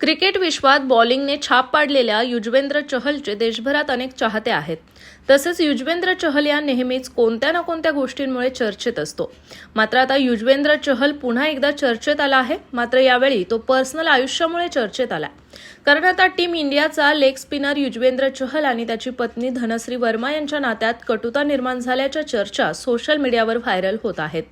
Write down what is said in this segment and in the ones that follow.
Cricket विश्वात बॉलिंगने छाप पाडलेल्या युजवेंद्र चहलचे देशभरात अनेक चाहते आहेत. तसेच युजवेंद्र चहल या नेहमीच कोणत्या ना कोणत्या गोष्टींमुळे चर्चेत असतो. मात्र आता युजवेंद्र चहल पुन्हा एकदा चर्चेत आला आहे. मात्र यावेळी तो पर्सनल आयुष्यामुळे चर्चेत आला. कारण आता टीम इंडियाचा लेग स्पिनर युजवेंद्र चहल आणि त्याची पत्नी धनश्री वर्मा यांच्या नात्यात कटुता निर्माण झाल्याच्या चर्चा सोशल मीडियावर व्हायरल होत आहेत.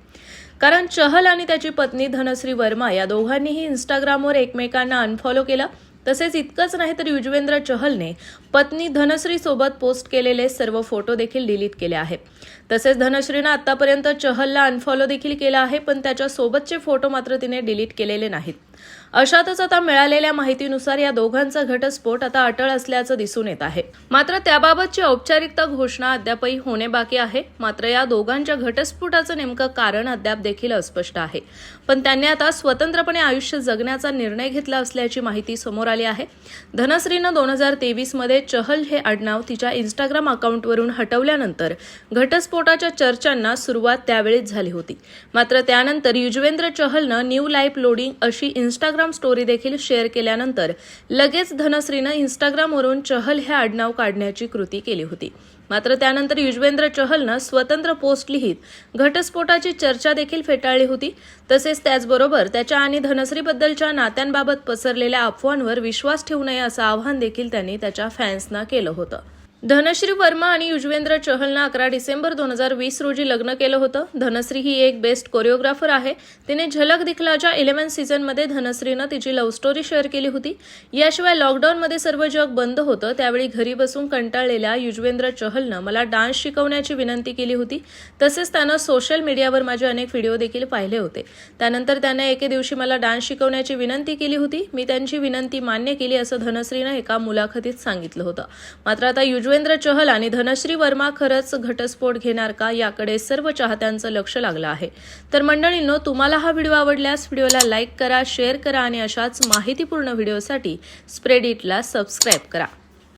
कारण चहल आणि त्याची पत्नी धनश्री वर्मा या दोघांनीही इंस्टाग्रामवर एकमेकांना अनफॉलो केलं. तसेच इतकंच नाही तर युजवेंद्र चहलने पत्नी धनश्रीसोबत पोस्ट केलेले सर्व फोटो देखील डिलीट केले आहेत. तसेच धनश्रीनं आतापर्यंत चहलला अनफॉलो देखील केला आहे पण त्याच्या सोबतचे फोटो मात्र तिने डिलीट केलेले नाहीत. अशातच आता मिळालेल्या माहितीनुसार या दोघांचा घटस्फोट आता अटळ असल्याचं दिसून येत आहे. मात्र त्याबाबतची औपचारिकता घोषणा अद्यापही होणे बाकी आहे. मात्र या दोघांच्या घटस्फोटाचं नेमकं कारण अद्याप देखील अस्पष्ट आहे. पण त्यांनी आता स्वतंत्रपणे आयुष्य जगण्याचा निर्णय घेतला असल्याची माहिती समोर आली आहे. धनश्रीनं दोन हजार तेवीसमध्ये चहल हे आडनाव तिच्या इन्स्टाग्राम अकाउंटवरून हटवल्यानंतर घटस्फोटाच्या चर्चांना सुरुवात त्यावेळीच झाली होती. मात्र त्यानंतर युजवेंद्र चहलनं न्यू लाईफ लोडिंग अशी इन्स्टाग्राम स्टोरी देखील शेअर केल्यानंतर लगेच धनश्रीनं इन्स्टाग्रामवरून चहल हे आडनाव काढण्याची कृती केली होती. मात्र त्यानंतर युजवेंद्र चहलनं स्वतंत्र पोस्ट लिहित घटस्फोटाची चर्चा देखील फेटाळली होती. तसेच त्याचबरोबर त्याच्या आणि धनश्रीबद्दलच्या नात्यांबाबत पसरलेल्या अफवांवर विश्वास ठेवू नये असं आवाहन देखील त्यांनी त्याच्या फॅन्सना केलं होतं. धनश्री वर्मा आणि युजवेंद्र चहलनं अकरा डिसेंबर दोन हजार वीस रोजी लग्न केलं होतं. धनश्री ही एक बेस्ट कोरिओग्राफर आहे. तिने झलक दिखलाच्या इलेव्हन सीझनमध्ये धनश्रीनं तिची लव्ह स्टोरी शेअर केली होती. याशिवाय लॉकडाऊनमध्ये सर्व जग बंद होतं. त्यावेळी घरी बसून कंटाळलेल्या युजवेंद्र चहलनं मला डान्स शिकवण्याची विनंती केली होती. तसेच त्यानं सोशल मीडियावर माझे अनेक व्हिडिओ देखील पाहिले होते. त्यानंतर त्याने एके दिवशी मला डान्स शिकवण्याची विनंती केली होती. मी त्यांची विनंती मान्य केली असं धनश्रीनं एका मुलाखतीत सांगितलं होतं. मात्र आता युजवेंद्र चहल आणि धनश्री वर्मा खरंच घटस्फोट घेणार का याकडे सर्व चाहत्यांचं लक्ष लागलं आहे. तर मंडळींनो तुम्हाला हा व्हिडिओ आवडल्यास व्हिडिओला लाईक करा शेअर करा आणि अशाच माहितीपूर्ण व्हिडिओसाठी स्प्रेडिटला सबस्क्राईब करा.